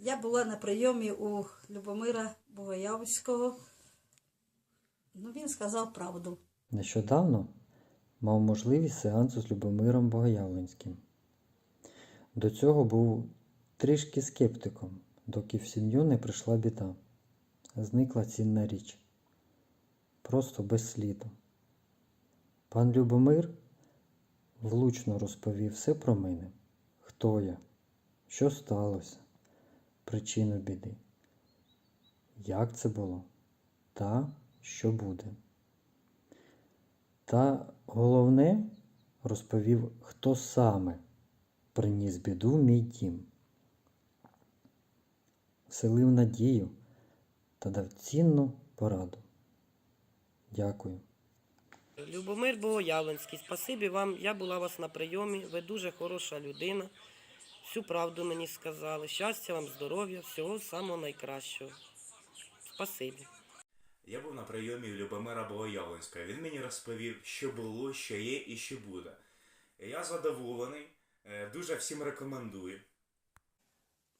Я була на прийомі у Любомира Богоявського. Ну, він сказав правду. Нещодавно мав можливість сеансу з Любомиром Богоявленським. До цього був трішки скептиком, доки в сім'ю не прийшла біда. Зникла цінна річ. Просто без сліду. Пан Любомир влучно розповів все про мене, хто я, що сталося, причину біди, як це було та що буде. Та головне розповів, хто саме приніс біду мій дім, вселив надію та дав цінну пораду. Дякую. Любомир Богоявленський, спасибі вам. Я була вас на прийомі. Ви дуже хороша людина. Всю правду мені сказали. Щастя вам, здоров'я, всього самого найкращого. Спасибі. Я був на прийомі Любомира Богоявленського. Він мені розповів, що було, що є і що буде. Я задоволений, е, дуже всім рекомендую.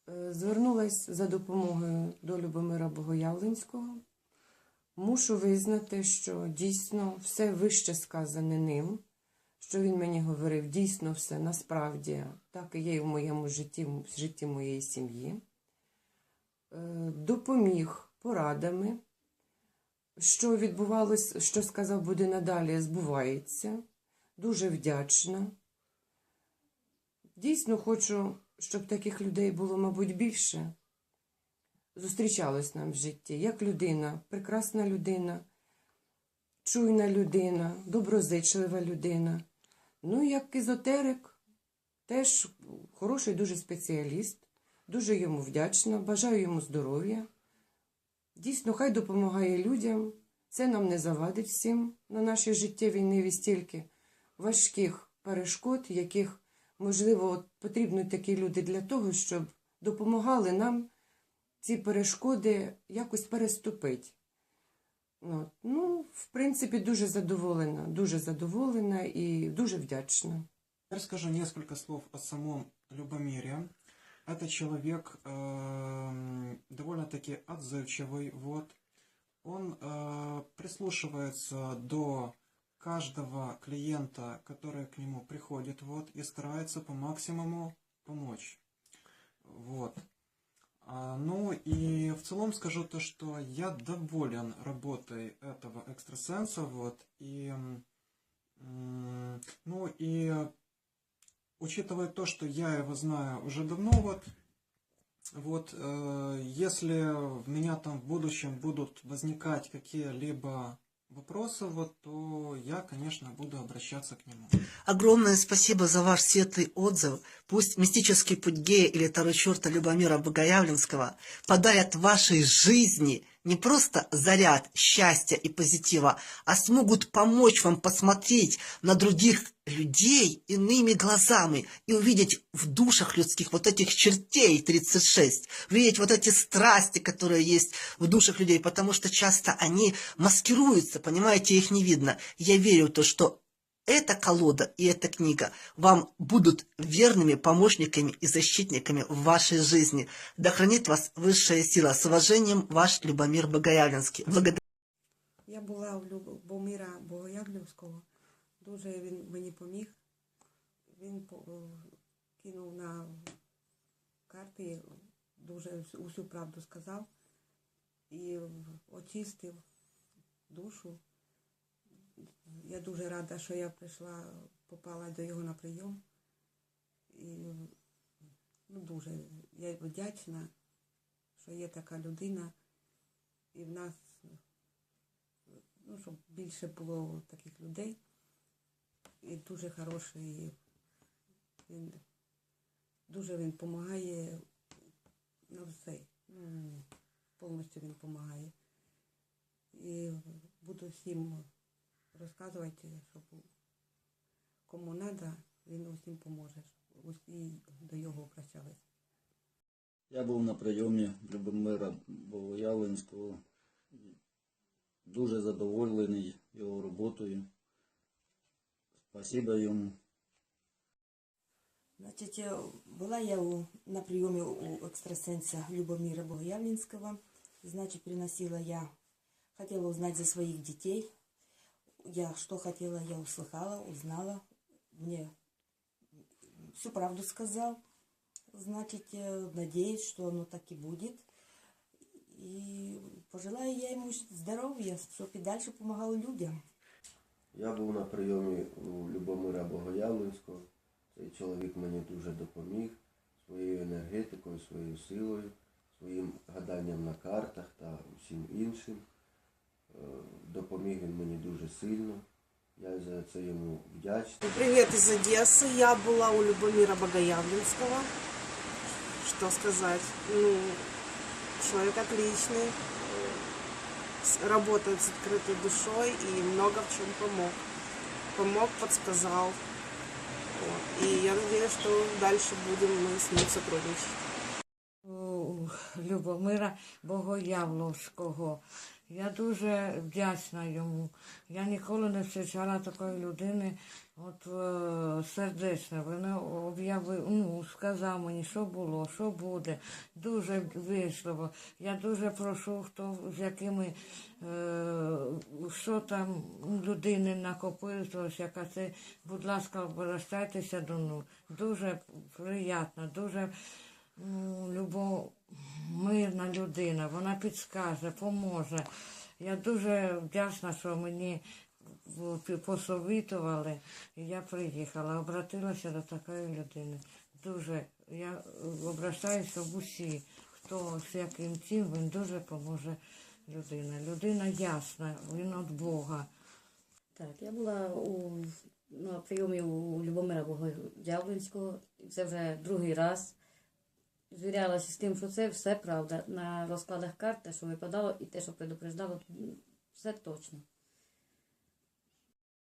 Е, Звернулась за допомогою до Любомира Богоявленського. Мушу визнати, що дійсно все вище сказане ним, що він мені говорив, дійсно все насправді так і є і в моєму житті, в житті моєї сім'ї. Е, Допоміг порадами, що відбувалось, що сказав буде надалі, збувається. Дуже вдячна. Дійсно хочу, щоб таких людей було, мабуть, більше. Зустрічалось нам в житті як людина, прекрасна людина, чуйна людина, доброзичлива людина. Ну, як езотерик, теж хороший дуже спеціаліст, дуже йому вдячна, бажаю йому здоров'я. Дійсно, хай допомагає людям. Це нам не завадить всім на нашій життєвій ниві стільки важких перешкод, яких, можливо, от потрібні такі люди для того, щоб допомагали нам ці перешкоди якось переступити. От. Ну, в принципі, дуже задоволена, дуже задоволена і дуже вдячна. Теперь скажу несколько слов о самом Любомире. Это человек эм, довольно-таки отзывчивый, вот. Он э, прислушивается до каждого клиента, который к нему приходит, вот, и старается по максимуму помочь. Вот. А, ну и в целом скажу то, что я доволен работой этого экстрасенса, вот, и, ну и учитывая то, что я его знаю уже давно, вот, вот, э, если в меня там в будущем будут возникать какие-либо вопросы, вот, то я, конечно, буду обращаться к нему. Огромное спасибо за ваш светлый отзыв. Пусть мистический путь гея или второй черта Любомира Богоявленского подарят вашей жизни не просто заряд счастья и позитива, а смогут помочь вам посмотреть на других людей иными глазами и увидеть в душах людских вот этих чертей 36, увидеть вот эти страсти, которые есть в душах людей, потому что часто они маскируются, понимаете, их не видно. Я верю в то, что эта колода и эта книга вам будут верными помощниками и защитниками в вашей жизни. Да хранит вас высшая сила. С уважением, ваш Любомир Богоявленский. Благодарю. Я була у Любомира Богоявлівського. Дуже він мені поміг. Він по- кинув на карти, дуже всю- усю правду сказав і очистив душу. Я дуже рада, що я прийшла, попала до його на прийом. І ну, дуже я вдячна, що є така людина, і в нас ну, щоб більше було таких людей. І дуже хороший. Він дуже він допомагає на все. Повністю він допомагає. І буду всім розказувати, щоб кому треба, він усім поможе. Усі до його обращались. Я був на прийомі Любомира Богоявленського. Дуже задоволений його роботою. Спасибо йому. Значить, е, була я у, на прийомі у екстрасенса Любомира Богоявленского. Значит, приносила я, хотела узнать за своих детей Я что хотела, я услыхала, узнала. Мне всю правду сказал. Значит, э, надеюсь, что оно так и будет. И пожелаю я ему здоровья, чтобы и дальше помогал людям. Я був на прийомі у Любомира Богоявленського. Цей чоловік мені дуже допоміг своєю енергетикою, своєю силою, своїм гаданням на картах та усім іншим. Е, Допоміг він мені дуже сильно. Я за це йому вдячний. Привет из Одессы. Я была у Любомира Богоявленского. Что сказать? Ну, человек отличный. э, с- Работает с открытой душой и много в чем помог. Помог, подсказал. Вот. И я надеюсь, что дальше будем мы с ним сотрудничать. Любомира Богоявlovського. Я дуже вдячна йому. Я ніколи не зустрічала такої людини, от е, сердечно. Він об'явив, ну, сказав мені, що було, що буде. Дуже вічливо. Я дуже прошу, хто з якими, е, що там людини накопилось, яка це, будь ласка, обращайтеся до ну. Дуже приємно, дуже ну, любомирна людина, вона підскаже, поможе. Я дуже вдячна, що мені посовітували, і я приїхала, обратилася до такої людини. Дуже я е, обращаюся в усі, хто з яким цим, він дуже поможе людина. Людина ясна, він від Бога. Так, я була у, на прийомі у Любомира Богоявленського, і це вже другий раз. Звірялася з тим, що це все правда. На розкладах карт, те, що випадало, і те, що предупреждало, все точно.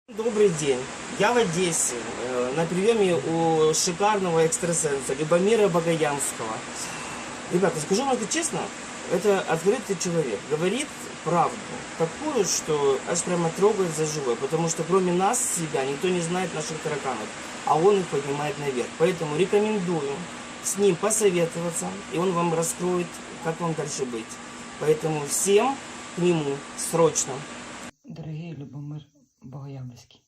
Добрый день. Я в Одессе э, на приеме у шикарного экстрасенса Любомира Богоянского. Ребята, скажу вам это честно, это открытый человек. Говорит правду, такую, что аж прямо трогает за живое, потому что кроме нас, себя, никто не знает наших тараканов, а он их поднимает наверх. Поэтому рекомендую с ним посоветоваться, и он вам раскроет, как вам дальше быть. Поэтому всем к нему срочно. Дорогий Любомир Богоявленський,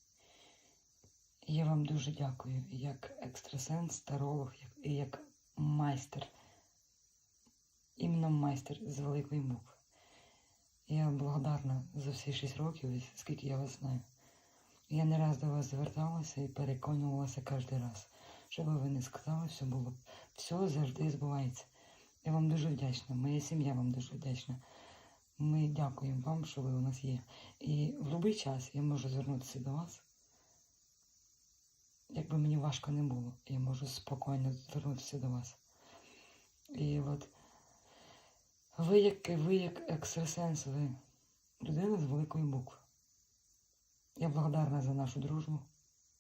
я вам дуже дякую як екстрасенс, таролог і як майстер, іменно майстер з великої букви. Я благодарна за всі шість років, скільки я вас знаю. Я не раз до вас зверталася і переконувалася кожен раз. Що би ви не сказали, все було, все завжди збувається. Я вам дуже вдячна, моя сім'я вам дуже вдячна. Ми дякуємо вам, що ви у нас є. І в будь-який час я можу звернутися до вас. Якби мені важко не було, я можу спокійно звернутися до вас. І от ви як, ви як екстрасенс, ви людина з великої букви. Я благодарна за нашу дружбу.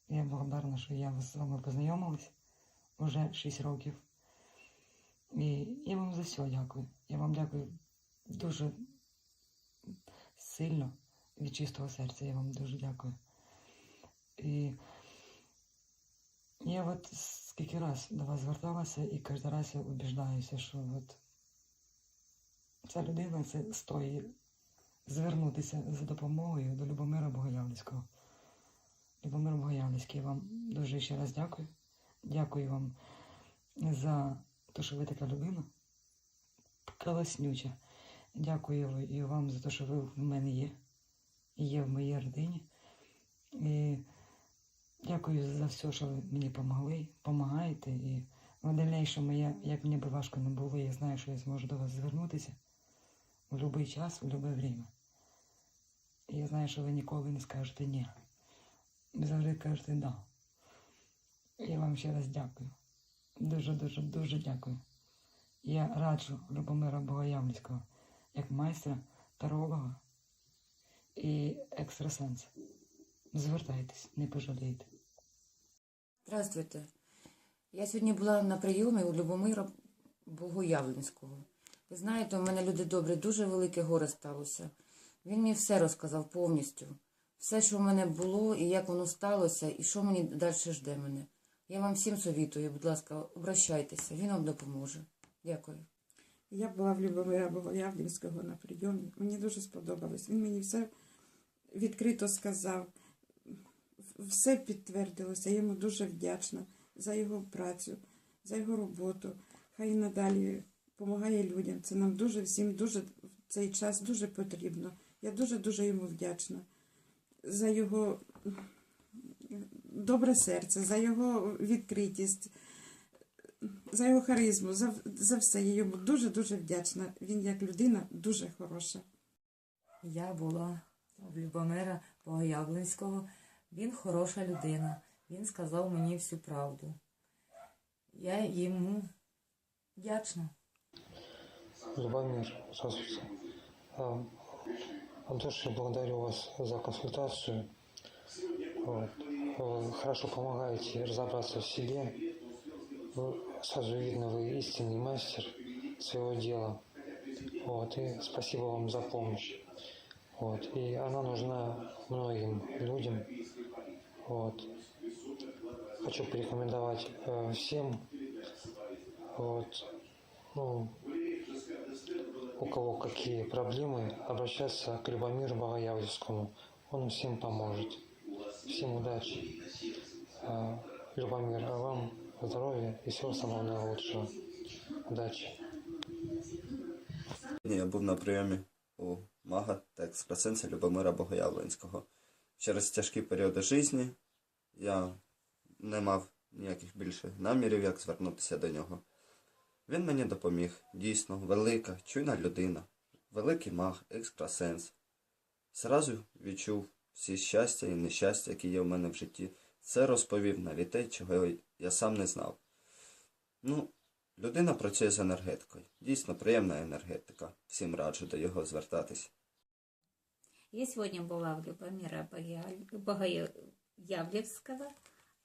Я благодарна, що я з вами познайомилась вже 6 років. І я вам за все дякую. Я вам дякую дуже сильно від чистого серця. Я вам дуже дякую. І я от скільки раз до вас зверталася і кожен раз я убіждаюся, що от ця людина це стоїть звернутися за допомогою до Любомира Богоявленського. Любомир я вам дуже ще раз дякую. Дякую вам за те, що ви така людина. Колоснюча. Дякую і вам за те, що ви в мене є. І є в моїй родині. І дякую за все, що ви мені допомогли, допомагаєте. І в дальнейшому, я, як мені би важко не було, я знаю, що я зможу до вас звернутися в будь-який час, в будь-яке время. І я знаю, що ви ніколи не скажете ні. Завжди кажете да. Я вам ще раз дякую. Дуже, дуже, дякую. Я раджу Любомира Богоявленського як майстра, таролога і екстрасенса. Звертайтесь, не пожалієте. Здравствуйте. Я сьогодні була на прийомі у Любомира Богоявленського. Ви знаєте, у мене люди добрі, дуже велике горе сталося. Він мені все розказав повністю. Все, що в мене було, і як воно сталося, і що мені далі жде мене. Я вам всім совітую, будь ласка, обращайтеся, він вам допоможе. Дякую. Я була в Любомира Богоявлівського на прийомі. Мені дуже сподобалось. Він мені все відкрито сказав, все підтвердилося. Я йому дуже вдячна за його працю, за його роботу. Хай надалі допомагає людям. Це нам дуже всім дуже в цей час дуже потрібно. Я дуже-дуже йому вдячна за його добре серце, за його відкритість за його харизму, за, за все. Я йому дуже-дуже вдячна. Він як людина дуже хороша. Я була в Любомира Богоявленського. Він хороша людина. Він сказав мені всю правду. Я йому вдячна. Любомир, здравствуйте. От души благодарю вас за консультацию. Вы хорошо помогаете разобраться в себе. Сразу видно, вы истинный мастер своего дела. Вот. И спасибо вам за помощь. Вот. И она нужна многим людям. Вот. Хочу порекомендовать э, всем. Вот. Ну, у кого какие проблемы, обращаться к Любомиру Богоявленскому. Он всем поможет. Всем удачи. Любомир, а вам здоровья и всего самого наилучшего. Удачи. Я був на прийомі у мага та екстрасенса Любомира Богоявленського. Через тяжкі періоди житті я не мав ніяких більше намірів, як звернутися до нього. Він мені допоміг. Дійсно, велика, чуйна людина, великий маг, екстрасенс. Зразу відчув всі щастя і нещастя, які є в мене в житті. Це розповів навіть те, чого я сам не знав. Ну, людина працює з енергетикою. Дійсно приємна енергетика. Всім раджу до його звертатись. Я сегодня была в Любомира Богоя- Богоявлевского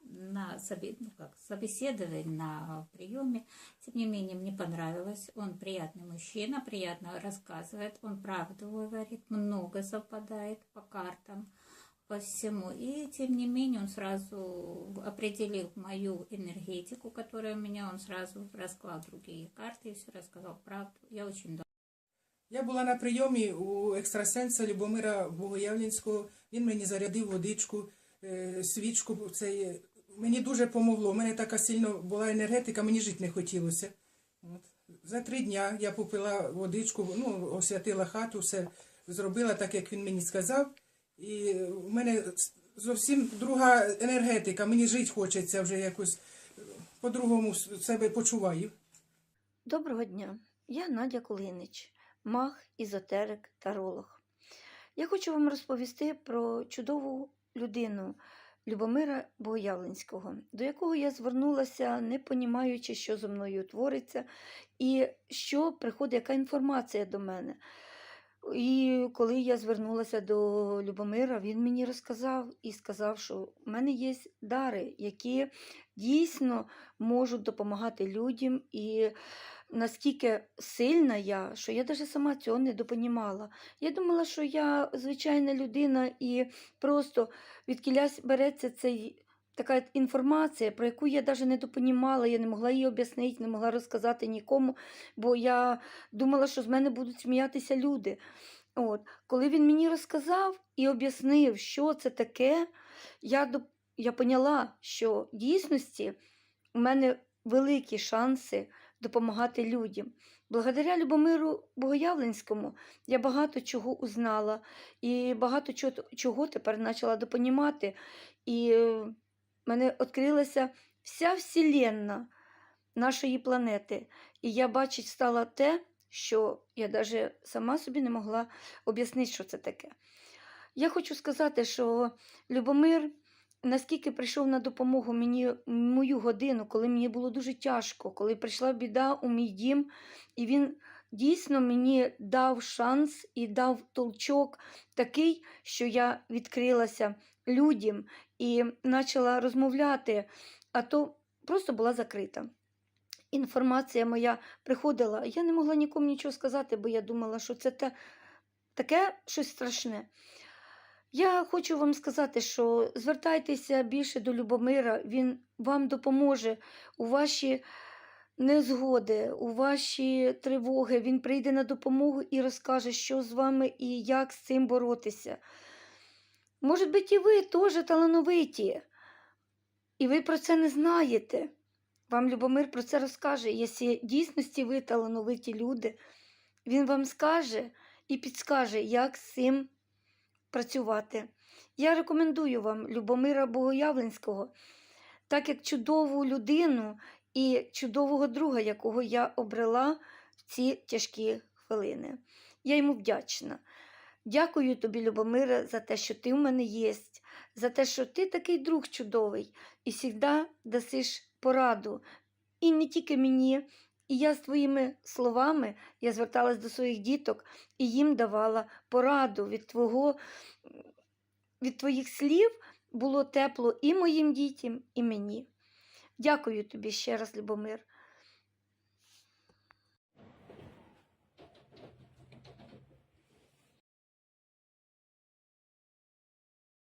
на собе- ну как, собеседовании, на приеме. Тем не менее, мне понравилось. Он приятный мужчина, приятно рассказывает. Он правду говорит, много совпадает по картам, по всему. И тем не менее, он сразу определил мою энергетику, которая у меня. Он сразу расклал другие карты и все рассказал правду. Я очень довольна. Я була на прийомі у екстрасенса Любомира Богоявленського. Він мені зарядив водичку, е, свічку. Це мені дуже помогло. У мене така сильно була енергетика, мені жити не хотілося. От. За три дня я попила водичку, ну, освятила хату, все зробила так, як він мені сказав. І в мене зовсім друга енергетика. Мені жити хочеться вже якось по-другому себе почуваю. Доброго дня, я Надя Кулинич, маг, ізотерик, таролог. Я хочу вам розповісти про чудову людину Любомира Богоявленського, до якого я звернулася, не понімаючи, що зо мною твориться, і що приходить, яка інформація до мене. І коли я звернулася до Любомира, він мені розказав і сказав, що в мене є дари, які дійсно можуть допомагати людям. І наскільки сильна я, що я навіть сама цього не допонімала. Я думала, що я звичайна людина і просто відкілясь береться цей. Така інформація, про яку я навіть не допонімала, я не могла її об'яснити, не могла розказати нікому, бо я думала, що з мене будуть сміятися люди. От. Коли він мені розказав і об'яснив, що це таке, я, доп... я поняла, що в дійсності у мене великі шанси допомагати людям. Благодаря Любомиру Богоявленському я багато чого узнала і багато чого, тепер почала допонімати. І в мене відкрилася вся вселенна нашої планети. І я бачить стала те, що я навіть сама собі не могла об'яснити, що це таке. Я хочу сказати, що Любомир наскільки прийшов на допомогу мені мою годину, коли мені було дуже тяжко, коли прийшла біда у мій дім, і він дійсно мені дав шанс і дав толчок такий, що я відкрилася людям і почала розмовляти, а то просто була закрита. Інформація моя приходила, я не могла нікому нічого сказати, бо я думала, що це те, таке щось страшне. Я хочу вам сказати, що звертайтеся більше до Любомира, він вам допоможе у ваші незгоди, у ваші тривоги. Він прийде на допомогу і розкаже, що з вами і як з цим боротися. Може бути, і ви теж талановиті, і ви про це не знаєте. Вам Любомир про це розкаже. Якщо дійсності ви талановиті люди, він вам скаже і підскаже, як з цим працювати. Я рекомендую вам Любомира Богоявленського, так як чудову людину і чудового друга, якого я обрела в ці тяжкі хвилини. Я йому вдячна. Дякую тобі, Любомире, за те, що ти в мене є, за те, що ти такий друг чудовий і завжди дасиш пораду. І не тільки мені. І я з твоїми словами я зверталась до своїх діток і їм давала пораду від твого, від твоїх слів було тепло і моїм дітям, і мені. Дякую тобі ще раз, Любомир.